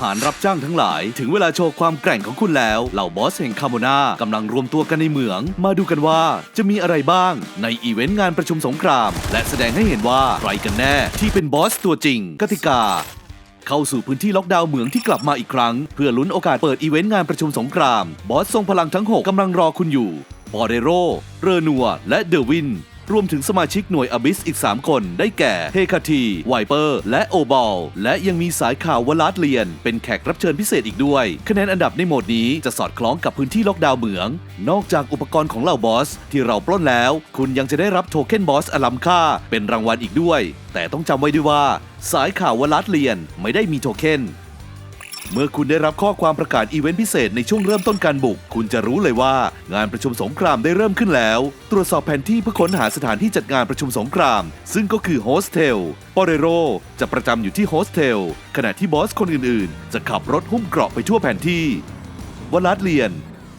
หารรับจ้างทั้งหลาย ถึงเวลาโชว์ความแกร่งของคุณแล้ว เหล่าบอสแห่งคาโมนากำลังรวมตัวกันในเหมือง มาดูกันว่าจะมีอะไรบ้างในอีเวนต์งานประชุมสงคราม และแสดงให้เห็นว่าใครกันแน่ที่เป็นบอสตัวจริง กติกาเข้าสู่พื้นที่ล็อกดาวน์เหมืองที่กลับมาอีกครั้ง เพื่อลุ้นโอกาสเปิดอีเวนต์งานประชุมสงคราม บอสทรงพลังทั้ง 6กำลังรอคุณอยู่ บอเรโร เรนัว และเดวิน รวมถึงสมาชิกหน่วยอบิสอีก 3 คนได้แก่เฮคาทีไวเปอร์ และโอบอลและยังมีสายข่าววลาดเลียน เป็นแขกรับเชิญพิเศษอีกด้วย คะแนนอันดับในโหมดนี้จะสอดคล้องกับพื้นที่ล็อกดาวน์เหมือง นอกจากอุปกรณ์ของเหล่าบอส ที่เราปล้นแล้ว คุณยังจะได้รับโทเค็นบอสอลัมค่า เป็นรางวัลอีกด้วย แต่ต้องจำไว้ด้วยว่า สายข่าววลาดเลียนไม่ได้มีโทเค็น เมื่อคุณได้รับข้อความประกาศอีเวนต์พิเศษในช่วงเริ่มต้นการบุก คุณจะรู้เลยว่า งานประชุมสงครามได้เริ่มขึ้นแล้ว ตรวจสอบแผนที่เพื่อค้นหาสถานที่จัดงานประชุมสงคราม ซึ่งก็คือโฮสเทลปอเรโรจะประจำอยู่ที่โฮสเทลขณะที่บอสคนอื่นๆ จะขับรถหุ้มเกราะไปทั่วแผนที่วลัดเลียน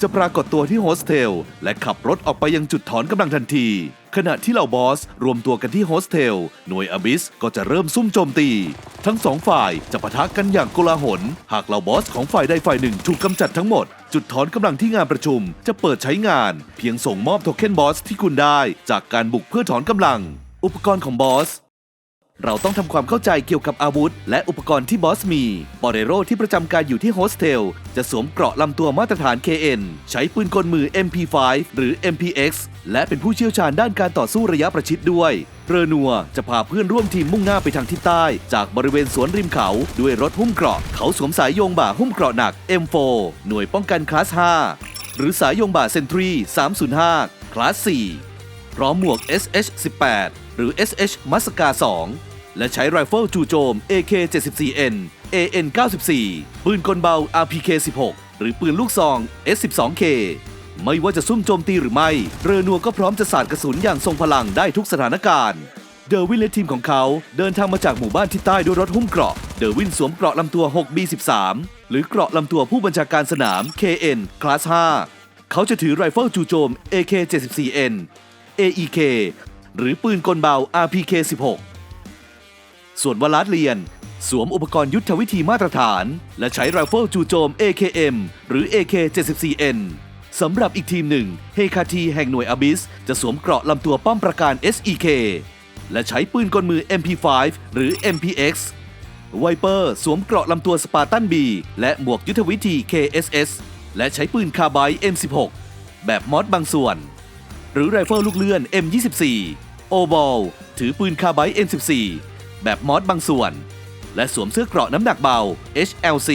จะปรากฏตัวที่โฮสเทล และขับรถออกไปยังจุดถอนกำลังทันที ขณะที่เหล่าบอส รวมตัวกันที่โฮสเทล หน่วยอบิสก็จะเริ่มซุ่มโจมตี ทั้งสองฝ่ายจะปะทะกันอย่างโกลาหล หากเหล่าบอสของฝ่ายใดฝ่ายหนึ่งถูกกำจัดทั้งหมด จุดถอนกำลังที่งานประชุมจะเปิดใช้งาน เพียงส่งมอบโทเค็นบอสที่คุณได้ จากการบุกเพื่อถอนกำลัง อุปกรณ์ของบอส เราต้องทำความเข้าใจเกี่ยวกับอาวุธ และอุปกรณ์ที่บอสมีบอเรโรที่ประจำการอยู่ที่โฮสเทล จะสวมเกราะลำตัวมาตรฐาน KN ใช้ปืนกลมือ MP5 หรือ MPX และเป็นผู้เชี่ยวชาญด้านการต่อสู้ระยะประชิดด้วยเรนัวจะพาเพื่อนร่วมทีมมุ่งหน้าไปทางทิศใต้ จากบริเวณสวนริมเขาด้วยรถหุ้มเกราะ เขาสวมสายโยงบ่าหุ้มเกราะหนัก M4 หน่วยป้องกันคลาส 5 หรือสายโยงบ่าเซนทรี 305 คลาส 4 พร้อมหมวก SH18 หรือ SH มัสกา 2 และใช้ไรเฟิลจู่โจม AK74N AN94 ปืนกลเบา RPK16 หรือปืนลูกซอง S12K ไม่ว่าจะซุ่มโจมตีหรือไม่ เรอนัวก็พร้อมจะสาดกระสุนอย่างทรงพลังได้ทุกสถานการณ์เดอร์วินและทีมของเขาเดินทางมาจากหมู่บ้านที่ใต้ด้วยรถหุ้มเกราะ เดอร์วินสวมเกราะลำตัว 6B13 หรือเกราะลำตัวผู้บัญชาการสนาม KN คลาส5เขาจะถือไรเฟิลจู่โจม AK74N AEK หรือปืนกลเบา RPK16 ส่วนวลาดเลียน สวมอุปกรณ์ยุทธวิธีมาตรฐาน และใช้ไรเฟิลจู่โจม AKM หรือ AK74N สำหรับอีกทีมหนึ่ง เฮคาทีแห่งหน่วยอบิส จะสวมเกราะลำตัวป้อมประการ SEK และใช้ปืนกลมือ MP5 หรือ MPX ไวเปอร์สวมเกราะลำตัวสปาร์ตันบีและหมวกยุทธวิธี KSS และใช้ปืนคาร์ไบ M16 แบบมอสบางส่วน หรือไรเฟิลลูกเลื่อน M24 โอบอลถือปืนคาร์ไบ M14 แบบมอสบางส่วน และสวมเสื้อเกราะน้ำหนักเบา HLC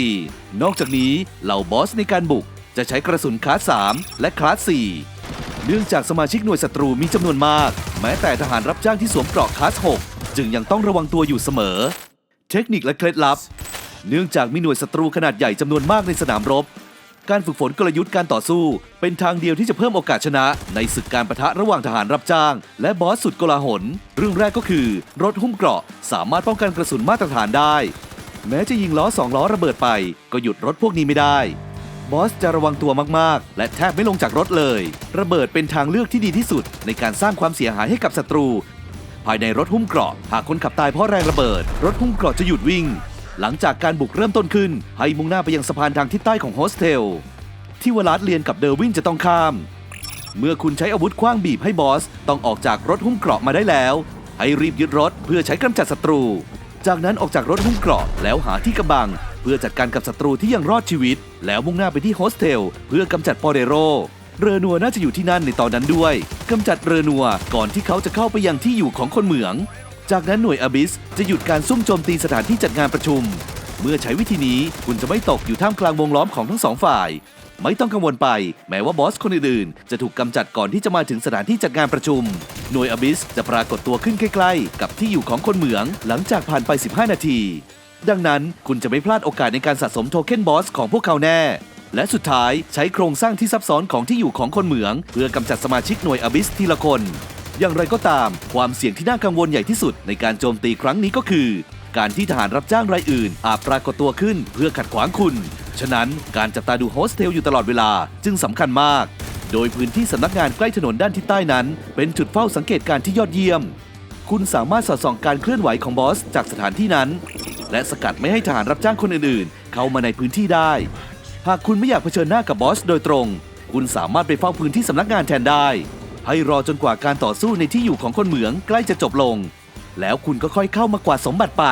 นอกจากนี้เหล่าบอสในการบุกจะใช้กระสุนคลาส 3 และคลาส 4 เนื่องจากสมาชิกหน่วยศัตรูมีจำนวนมาก แม้แต่ทหารรับจ้างที่สวมเกราะคลาส 6 จึงยังต้องระวังตัวอยู่เสมอ เทคนิคและเคล็ดลับ เนื่องจากมีหน่วยศัตรูขนาดใหญ่จำนวนมากในสนามรบ การฝึกฝนกลยุทธ์การต่อสู้ เป็นทางเดียวที่จะเพิ่มโอกาสชนะ ในศึกการประทะระหว่างทหารรับจ้าง และบอสสุดโกลาหล เรื่องแรกก็คือ รถหุ้มเกราะสามารถป้องกันกระสุนมาตรฐานได้ แม้จะยิงล้อสองล้อระเบิดไป ก็หยุดรถพวกนี้ไม่ได้ บอสจะระวังตัวมากๆ และแทบไม่ลงจากรถเลย ระเบิดเป็นทางเลือกที่ดีที่สุด ในการสร้างความเสียหายให้กับศัตรู ภายในรถหุ้มเกราะหากคนขับตายเพราะแรงระเบิด รถหุ้มเกราะจะหยุดวิ่ง หลังจากการบุกเริ่มต้นขึ้น ให้มุ่งหน้าไปยังสะพานทางทิศใต้ของโฮสเทล ที่วลาดเลียนกับเดอร์วินจะต้องข้าม เมื่อคุณใช้อาวุธคว้างบีบให้บอส ต้องออกจากรถหุ้มเกราะมาได้แล้ว ให้รีบยึดรถเพื่อใช้กำจัดศัตรู จากนั้นออกจากรถหุ้มเกราะแล้วหาที่กำบัง เพื่อจัดการกับศัตรูที่ยังรอดชีวิต แล้วมุ่งหน้าไปที่โฮสเทลเพื่อกำจัดปอเรโรเรอนัวน่าจะอยู่ที่นั่นในตอนนั้นด้วยกำจัดเรอนัวก่อนที่เขาจะเข้าไปยังที่อยู่ของคนเหมือง จากนั้นหน่วยอบิสจะหยุดการซุ่มโจมตีสถานที่จัดงานประชุม เมื่อใช้วิธีนี้คุณจะไม่ตกอยู่ท่ามกลางวงล้อมของทั้งสองฝ่าย ไม่ต้องกังวลไป แม้ว่าบอสคนอื่นๆจะถูกกำจัดก่อนที่จะมาถึงสถานที่จัดงานประชุม หน่วยอบิสจะปรากฏตัวขึ้นใกล้ๆ กับที่อยู่ของคนเหมืองหลังจากผ่านไป 15 นาที ดังนั้นคุณจะไม่พลาดโอกาสในการสะสมโทเค็นบอสของพวกเขาแน่และสุดท้ายใช้โครงสร้างที่ซับซ้อนของที่อยู่ของคนเหมือง เพื่อกำจัดสมาชิกหน่วยอบิสทีละคน อย่างไรก็ตาม ความเสี่ยงที่น่ากังวลใหญ่ที่สุดในการโจมตีครั้งนี้ก็คือ การที่ทหารรับจ้างรายอื่น อาจปรากฏตัวขึ้นเพื่อขัดขวางคุณ ฉะนั้นการจับตาดูโฮสเทลอยู่ตลอดเวลาจึงสำคัญมาก โดยพื้นที่สำนักงานใกล้ถนนด้านทิศใต้นั้น เป็นจุดเฝ้าสังเกตการณ์ที่ยอดเยี่ยม คุณสามารถสอดส่องการเคลื่อนไหวของบอสจากสถานที่นั้นแและสกัดไม่ให้ทหารรับจ้างคนอื่นๆ เข้ามาในพื้นที่ได้ หากคุณไม่อยากเผชิญหน้ากับบอสโดยตรง คุณสามารถไปเฝ้าพื้นที่สำนักงานแทนได้ ให้รอจนกว่าการต่อสู้ในที่อยู่ของคนเหมืองใกล้จะจบลง แล้วคุณก็ค่อยเข้ามากวาดสมบัติไป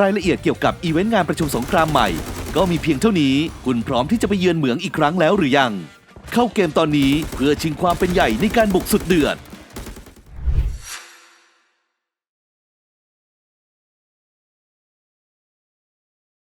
รายละเอียดเกี่ยวกับอีเวนต์งานประชุมสงครามใหม่ ก็มีเพียงเท่านี้ คุณพร้อมที่จะไปเยือนเหมืองอีกครั้งแล้วหรือยัง เข้าเกมตอนนี้เพื่อชิงความเป็นใหญ่ในการบุกสุดเดือด